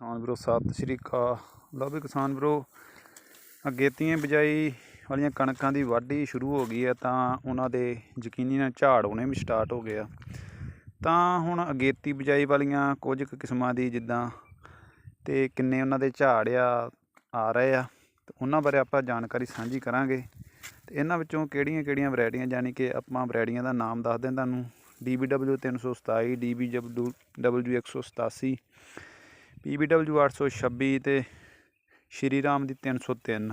ਕਿਸਾਨ ਵੀਰੋ, ਸਤਿ ਸ਼੍ਰੀ ਅਕਾਲ। ਲਓ ਵੀ ਕਿਸਾਨ ਵੀਰੋ ਅਗੇਤੀਆਂ ਬਿਜਾਈ ਵਾਲੀਆਂ ਕਣਕਾਂ ਦੀ ਵਾਢੀ ਸ਼ੁਰੂ ਹੋ ਗਈ ਹੈ, ਤਾਂ ਉਹਨਾਂ ਦੇ ਯਕੀਨੀ ਨਾਲ ਝਾੜ ਆਉਣੇ ਵੀ ਸਟਾਰਟ ਹੋ ਗਏ ਆ ਤਾਂ ਹੁਣ ਅਗੇਤੀ ਬਿਜਾਈ ਵਾਲੀਆਂ ਕੁਝ ਕੁ ਕਿਸਮਾਂ ਦੀ ਜਿੱਦਾਂ ਤੇ ਕਿੰਨੇ ਉਹਨਾਂ ਦੇ ਝਾੜ ਆ ਆ ਰਹੇ ਆ, ਤੇ ਉਹਨਾਂ ਬਾਰੇ ਆਪਾਂ ਜਾਣਕਾਰੀ ਸਾਂਝੀ ਕਰਾਂਗੇ। ਤੇ ਇਹਨਾਂ ਵਿੱਚੋਂ ਕਿਹੜੀਆਂ ਕਿਹੜੀਆਂ ਵੈਰਾਈਟੀਆਂ, ਯਾਨੀ ਕਿ ਆਪਾਂ ਵੈਰਾਈਟੀਆਂ ਦਾ ਨਾਮ ਦੱਸ ਦਿੰਦਾ ਤੁਹਾਨੂੰ। DBW 327 DBW 187 PBW 826 ਤੇ ਸ਼੍ਰੀ ਰਾਮ ਦੀ 303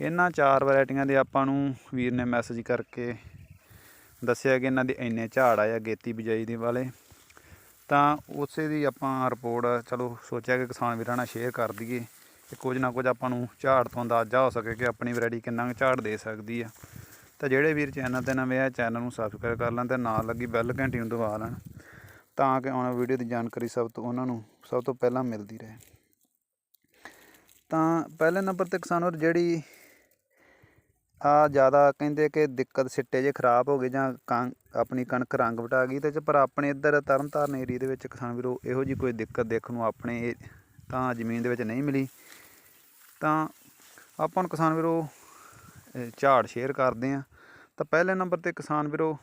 ਇਹਨਾਂ ਚਾਰ ਵੈਰਾਈਟੀਆਂ ਦੇ ਆਪਾਂ ਨੂੰ ਵੀਰ ਨੇ ਮੈਸੇਜ ਕਰਕੇ ਦੱਸਿਆ ਕਿ ਇਹਨਾਂ ਦੇ ਇੰਨੇ ਝਾੜ ਆਇਆ ਗੇਤੀ ਬਿਜਾਈ ਦੇ ਵਾਲੇ। ਤਾਂ ਉਸੇ ਦੀ ਆਪਾਂ ਰਿਪੋਰਟ ਚਲੋ ਸੋਚਿਆ ਕਿ ਕਿਸਾਨ ਵੀਰਾਂ ਨਾਲ ਸ਼ੇਅਰ ਕਰ ਦਈਏ ਕਿ ਕੁਝ ਨਾ ਕੁਝ ਆਪਾਂ ਨੂੰ ਝਾੜ ਤੋਂ ਅੰਦਾਜ਼ਾ ਹੋ ਸਕੇ ਕਿ ਆਪਣੀ ਵੈਰਾਈਟੀ ਕਿੰਨਾ ਕੁ ਝਾੜ ਦੇ ਸਕਦੀ ਆ। ਤਾਂ ਜਿਹੜੇ ਵੀਰ ਚੈਨਲ ਤੇ ਨਵੇਂ ਆ, ਚੈਨਲ ਨੂੰ ਸਬਸਕ੍ਰਾਈਬ ਕਰ ਲੈਣ ਤੇ ਨਾਲ ਲੱਗੀ ਬੈਲ ਘੰਟੀ ਨੂੰ ਦਬਾ ਲੈਣ। ਤਾਂ ਕਿ ਆਉਣ ਵੀਡੀਓ ਦੀ ਜਾਣਕਾਰੀ ਸਭ ਤੋਂ ਉਹਨਾਂ ਨੂੰ ਸਭ ਤੋਂ ਪਹਿਲਾਂ ਮਿਲਦੀ ਰਹੇ। ਤਾਂ ਪਹਿਲੇ ਨੰਬਰ ਤੇ ਕਿਸਾਨ ਵੀਰ ਜਿਹੜੀ ਆ ਜ਼ਿਆਦਾ ਕਹਿੰਦੇ ਕਿ ਦਿੱਕਤ ਸਿੱਟੇ ਜੇ ਖਰਾਬ ਹੋ ਗਏ ਜਾਂ ਕਾਂ ਆਪਣੀ ਕਣਕ ਰੰਗ ਵਟਾ ਗਈ ਤੇ ਪਰ ਆਪਣੇ ਇੱਧਰ ਤਰਨਤਾਰਨ ਏਰੀਏ ਦੇ ਵਿੱਚ ਕਿਸਾਨ ਵੀਰੋ ਇਹੋ ਜੀ ਕੋਈ ਦਿੱਕਤ ਦੇਖਣ ਨੂੰ ਆਪਣੇ ਤਾਂ ਜ਼ਮੀਨ ਦੇ ਵਿੱਚ ਨਹੀਂ ਮਿਲੀ। ਤਾਂ ਆਪਾਂ ਨੂੰ ਕਿਸਾਨ ਵੀਰੋ ਝਾੜ ਸ਼ੇਅਰ ਕਰਦੇ ਆ ਤਾਂ ਪਹਿਲੇ ਨੰਬਰ ਤੇ ਕਿਸਾਨ ਵੀਰੋ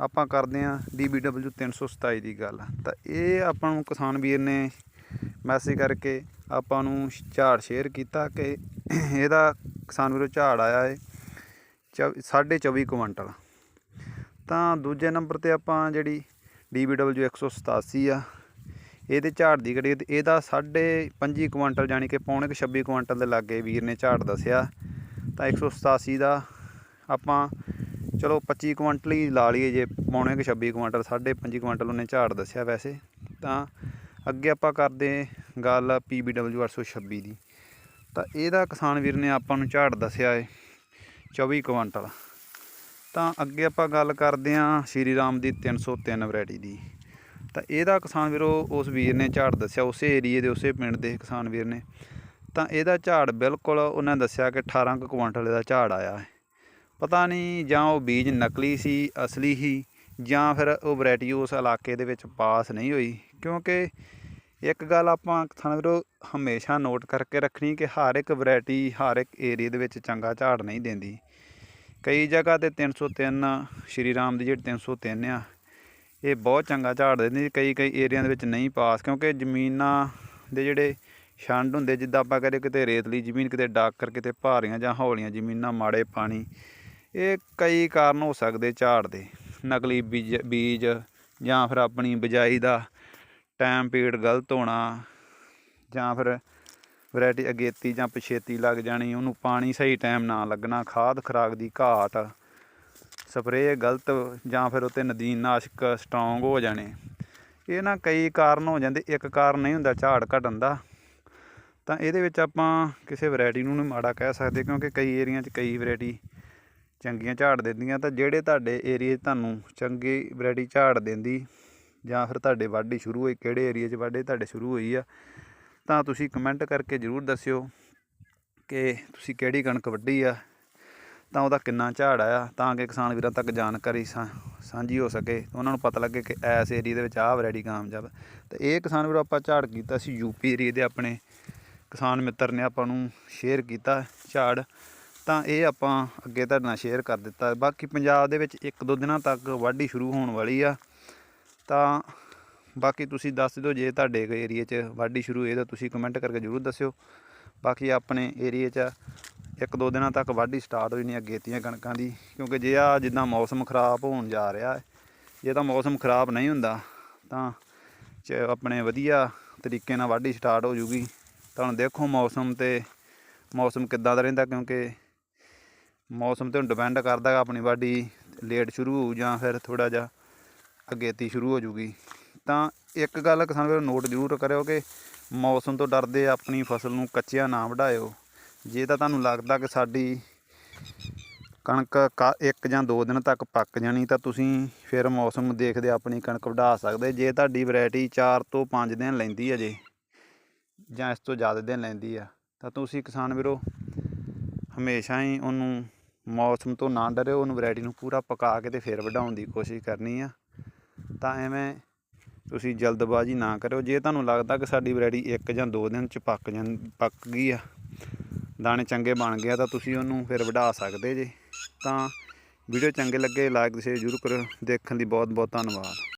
ਆਪਾਂ ਕਰਦੇ ਆ DBW 327 ਦੀ ਗੱਲ। ਤਾਂ ਇਹ ਆਪਾਂ ਨੂੰ ਕਿਸਾਨ ਵੀਰ ਨੇ ਮੈਸੇਜ ਕਰਕੇ ਆਪਾਂ ਨੂੰ ਝਾੜ ਸ਼ੇਅਰ ਕੀਤਾ ਕਿ ਇਹਦਾ ਕਿਸਾਨ ਵੀਰੋ ਝਾੜ ਆਇਆ ਹੈ ਚੌ- ਸਾਢੇ 24 ਕੁਇੰਟਲ। ਤਾਂ ਦੂਜੇ ਨੰਬਰ ਤੇ ਆਪਾਂ ਜਿਹੜੀ DBW 187 ਆ, ਇਹਦੇ ਝਾੜ ਦੀ ਘੜੀ ਇਹਦਾ ਸਾਢੇ 25 ਕੁਇੰਟਲ ਯਾਨੀ ਕਿ ਪੌਣੇ ਕੁ 26 ਕੁਇੰਟਲ ਦੇ ਲਾਗੇ ਵੀਰ ਨੇ ਝਾੜ ਦੱਸਿਆ। ਤਾਂ 187 ਦਾ ਆਪਾਂ ਚਲੋ 25 ਕੁਇੰਟਲ ਹੀ ਲਾ ਲਈਏ ਜੇ ਪੌਣੇ ਕਿ 26 ਕੁਇੰਟਲ, ਸਾਢੇ 25 ਕੁਇੰਟਲ ਉਹਨੇ ਝਾੜ ਦੱਸਿਆ ਵੈਸੇ। ਤਾਂ ਅੱਗੇ ਆਪਾਂ ਕਰਦੇ ਗੱਲ PBW 826 ਦੀ। ਤਾਂ ਇਹਦਾ ਕਿਸਾਨ ਵੀਰ ਨੇ ਆਪਾਂ ਨੂੰ ਝਾੜ ਦੱਸਿਆ ਏ 24 ਕੁਇੰਟਲ। ਤਾਂ ਅੱਗੇ ਆਪਾਂ ਗੱਲ ਕਰਦੇ ਹਾਂ ਸ਼੍ਰੀ ਰਾਮ ਦੀ 303 ਵੈਰਾਈਟੀ ਦੀ। ਤਾਂ ਇਹਦਾ ਕਿਸਾਨ ਵੀਰੋ, ਉਸ ਵੀਰ ਨੇ ਝਾੜ ਦੱਸਿਆ, ਉਸੇ ਏਰੀਏ ਦੇ, ਉਸੇ ਪਿੰਡ ਦੇ ਕਿਸਾਨ ਵੀਰ ਨੇ। ਤਾਂ ਇਹਦਾ ਝਾੜ ਬਿਲਕੁਲ ਉਹਨਾਂ ਦੱਸਿਆ ਕਿ 18 ਕੁ ਕੁਇੰਟਲ ਦਾ ਝਾੜ ਆਇਆ ਹੈ। ਪਤਾ ਨਹੀਂ ਜਾਂ ਉਹ ਬੀਜ ਨਕਲੀ ਸੀ, ਅਸਲੀ ਹੀ, ਜਾਂ ਫਿਰ ਉਹ ਵੈਰਾਈਟੀ ਉਸ ਇਲਾਕੇ ਦੇ ਵਿੱਚ ਪਾਸ ਨਹੀਂ ਹੋਈ। ਕਿਉਂਕਿ ਇੱਕ ਗੱਲ ਆਪਾਂ ਕਿਸਾਨ ਵੀਰੋ ਹਮੇਸ਼ਾ ਨੋਟ ਕਰਕੇ ਰੱਖਣੀ ਕਿ ਹਰ ਇੱਕ ਵੈਰਾਈਟੀ ਹਰ ਇੱਕ ਏਰੀਏ ਦੇ ਵਿੱਚ ਚੰਗਾ ਝਾੜ ਨਹੀਂ ਦਿੰਦੀ। ਕਈ ਜਗ੍ਹਾ ਤੇ 303 ਸ਼੍ਰੀ ਰਾਮ ਦੀ ਜਿਹੜੀ 303 ਆ, ਇਹ ਬਹੁਤ ਚੰਗਾ ਝਾੜ ਦਿੰਦੀ, ਕਈ ਕਈ ਏਰੀਆ ਦੇ ਵਿੱਚ ਨਹੀਂ ਪਾਸ। ਕਿਉਂਕਿ ਜ਼ਮੀਨਾਂ ਦੇ ਜਿਹੜੇ ਛੰਡ ਹੁੰਦੇ, ਜਿੱਦਾਂ ਆਪਾਂ ਕਹਿੰਦੇ ਕਿਤੇ ਰੇਤਲੀ ਜ਼ਮੀਨ, ਕਿਤੇ ਡਾਕਰ, ਕਿਤੇ ਭਾਰੀਆਂ ਜਾਂ ਹੌਲੀਆਂ ਜ਼ਮੀਨਾਂ, ਮਾੜੇ ਪਾਣੀ ਇਹ ਕਈ ਕਾਰਨ ਹੋ ਸਕਦੇ ਝਾੜ ਦੇ, ਨਕਲੀ ਬੀਜ ਬੀਜ ਜਾਂ ਫਿਰ ਆਪਣੀ ਬਿਜਾਈ ਦਾ ਟਾਈਮ ਪੀਰੀਅਡ ਗਲਤ ਹੋਣਾ ਜਾਂ ਫਿਰ ਵੈਰਾਈਟੀ ਅਗੇਤੀ ਜਾਂ ਪਛੇਤੀ ਲੱਗ ਜਾਣੀ, ਉਹਨੂੰ ਪਾਣੀ ਸਹੀ ਟਾਈਮ ਨਾ ਲੱਗਣਾ, ਖਾਦ ਖੁਰਾਕ ਦੀ ਘਾਟ ਸਪਰੇਅ ਗਲਤ ਜਾਂ ਫਿਰ ਉਤੇ ਨਦੀਨ ਨਾਸ਼ਕ ਸਟਰੋਂਗ ਹੋ ਜਾਣੇ। ਇਹ ਨਾ ਕਈ ਕਾਰਨ ਹੋ ਜਾਂਦੇ, ਇੱਕ ਕਾਰਨ ਨਹੀਂ ਹੁੰਦਾ ਝਾੜ ਘਟਣ ਦਾ। ਤਾਂ ਇਹਦੇ ਵਿੱਚ ਆਪਾਂ ਕਿਸੇ ਵੈਰਾਈਟੀ ਨੂੰ ਨਹੀਂ ਮਾੜਾ ਕਹਿ ਸਕਦੇ, ਕਿਉਂਕਿ ਕਈ ਏਰੀਆ 'ਚ ਕਈ ਵੈਰਾਈਟੀ ਚੰਗੀਆਂ ਝਾੜ ਦਿੰਦੀਆਂ ਤਾਂ ਜਿਹੜੇ ਤੁਹਾਡੇ ਏਰੀਏ 'ਚ ਤੁਹਾਨੂੰ ਚੰਗੀ ਵੈਰਾਈਟੀ ਝਾੜ ਦਿੰਦੀ ਜਾਂ ਫਿਰ ਤੁਹਾਡੇ ਵਾਢੀ ਸ਼ੁਰੂ ਹੋਈ, ਕਿਹੜੇ ਏਰੀਏ 'ਚ ਵਾਢੀ ਤੁਹਾਡੇ ਸ਼ੁਰੂ ਹੋਈ ਆ, ਤਾਂ ਤੁਸੀਂ ਕਮੈਂਟ ਕਰਕੇ ਜ਼ਰੂਰ ਦੱਸਿਓ ਕਿ ਤੁਸੀਂ ਕਿਹੜੀ ਕਣਕ ਵੱਢੀ ਆ, ਤਾਂ ਉਹਦਾ ਕਿੰਨਾ ਝਾੜ ਆਇਆ, ਤਾਂ ਕਿ ਕਿਸਾਨ ਵੀਰਾਂ ਤੱਕ ਜਾਣਕਾਰੀ ਸਾਂ- ਸਾਂਝੀ ਹੋ ਸਕੇ, ਉਹਨਾਂ ਨੂੰ ਪਤਾ ਲੱਗੇ ਕਿ ਐਸ ਏਰੀਏ ਦੇ ਵਿੱਚ ਆਹ ਵੈਰਾਈਟੀ ਕਾਮਯਾਬ ਹੈ। ਤੇ ਇਹ ਕਿਸਾਨ ਵੀਰੋ ਆਪਾਂ ਝਾੜ ਕੀਤਾ ਸੀ ਯੂਪੀ ਏਰੀਏ ਦੇ ਆਪਣੇ ਕਿਸਾਨ ਮਿੱਤਰ ਨੇ ਆਪਾਂ ਨੂੰ ਸ਼ੇਅਰ ਕੀਤਾ ਝਾੜ ਤਾਂ ਇਹ ਆਪਾਂ ਅੱਗੇ ਤੁਹਾਡੇ ਨਾਲ ਸ਼ੇਅਰ ਕਰ ਦਿੱਤਾ। ਬਾਕੀ ਪੰਜਾਬ ਦੇ ਵਿੱਚ ਇੱਕ ਦੋ ਦਿਨਾਂ ਤੱਕ ਵਾਢੀ ਸ਼ੁਰੂ ਹੋਣ ਵਾਲੀ ਆ। ਤਾਂ ਬਾਕੀ ਤੁਸੀਂ ਦੱਸ ਦਿਓ ਜੇ ਤੁਹਾਡੇ ਏਰੀਏ 'ਚ ਵਾਢੀ ਸ਼ੁਰੂ ਹੋਈ ਤਾਂ ਤੁਸੀਂ ਕਮੈਂਟ ਕਰਕੇ ਜ਼ਰੂਰ ਦੱਸਿਓ। ਬਾਕੀ ਆਪਣੇ ਏਰੀਏ 'ਚ ਇੱਕ ਦੋ ਦਿਨਾਂ ਤੱਕ ਵਾਢੀ ਸਟਾਰਟ ਹੋ ਨਹੀਂ ਅਗੇਤੀਆਂ ਕਣਕਾਂ ਦੀ। ਕਿਉਂਕਿ ਜੇ ਆ ਜਿੱਦਾਂ ਮੌਸਮ ਖਰਾਬ ਹੋਣ ਜਾ ਰਿਹਾ ਹੈ, ਜੇ ਤਾਂ ਮੌਸਮ ਖਰਾਬ ਨਹੀਂ ਹੁੰਦਾ, ਤਾਂ ਚ ਆਪਣੇ ਵਧੀਆ ਤਰੀਕੇ ਨਾਲ ਵਾਢੀ ਸਟਾਰਟ ਹੋ ਜੂਗੀ। ਤਾਂ ਹੁਣ ਦੇਖੋ ਮੌਸਮ ਤੇ ਮੌਸਮ ਕਿੱਦਾਂ ਦਾ ਰਹਿੰਦਾ ਕਿਉਂਕਿ ਮੌਸਮ ਤੇ ਡਿਪੈਂਡ ਕਰਦਾ ਗਾ ਆਪਣੀ ਵਾਢੀ ਲੇਟ ਸ਼ੁਰੂ ਹੋਊ ਜਾਂ ਫਿਰ ਥੋੜਾ ਜਿਹਾ ਅਗੇਤੀ ਸ਼ੁਰੂ ਹੋ ਜੂਗੀ। ਤਾਂ ਇੱਕ ਗੱਲ ਕਿਸਾਨ ਵੀਰੋ ਨੋਟ ਜ਼ਰੂਰ ਕਰਿਓ ਕਿ ਮੌਸਮ ਤੋਂ ਡਰਦੇ ਆਪਣੀ ਫਸਲ ਨੂੰ ਕੱਚਿਆ ਨਾ ਵਢਾਇਓ। ਜੇ ਤਾਂ ਤੁਹਾਨੂੰ ਲੱਗਦਾ ਕਿ ਸਾਡੀ ਕਣਕ ਕਾ ਇੱਕ ਜਾਂ ਦੋ ਦਿਨ ਤੱਕ ਪੱਕ ਜਾਣੀ, ਤਾਂ ਤੁਸੀਂ ਫਿਰ ਮੌਸਮ ਨੂੰ ਦੇਖਦੇ ਆਪਣੀ ਕਣਕ ਵਢਾ ਸਕਦੇ। ਜੇ ਤੁਹਾਡੀ ਵੈਰਾਈਟੀ 4 ਤੋਂ 5 ਦਿਨ ਲੈਂਦੀ ਹੈ ਜੇ, ਜਾਂ ਇਸ ਤੋਂ ਜ਼ਿਆਦਾ ਦਿਨ ਲੈਂਦੀ ਆ, ਤਾਂ ਤੁਸੀਂ ਕਿਸਾਨ ਵੀਰੋ, ਹਮੇਸ਼ਾ ਹੀ ਉਹਨੂੰ ਮੌਸਮ ਤੋਂ ਨਾ ਡਰਿਓ ਉਹਨੂੰ ਵੈਰਾਈਟੀ ਨੂੰ ਪੂਰਾ ਪਕਾ ਕੇ ਤੇ ਫਿਰ ਵਢਾਉਣ ਦੀ ਕੋਸ਼ਿਸ਼ ਕਰਨੀ ਆ। ਤਾਂ ਐਵੇਂ ਤੁਸੀਂ ਜਲਦਬਾਜ਼ੀ ਨਾ ਕਰਿਓ। ਜੇ ਤੁਹਾਨੂੰ ਲੱਗਦਾ ਕਿ ਸਾਡੀ ਵੈਰਾਈਟੀ ਇੱਕ ਜਾਂ ਦੋ ਦਿਨ ਚ ਪੱਕ ਜਾਂ ਪੱਕ ਗਈ ਆ, ਦਾਣੇ ਚੰਗੇ ਬਣ ਗਿਆ ਤਾਂ ਤੁਸੀਂ ਉਹਨੂੰ ਫਿਰ ਵਢਾ ਸਕਦੇ ਜੇ। ਤਾਂ ਵੀਡੀਓ ਚੰਗੇ ਲੱਗੇ, ਲਾਈਕ ਸ਼ੇਅਰ ਜ਼ਰੂਰ ਕਰਿਓ। ਦੇਖਣ ਲਈ ਬਹੁਤ ਬਹੁਤ ਧੰਨਵਾਦ।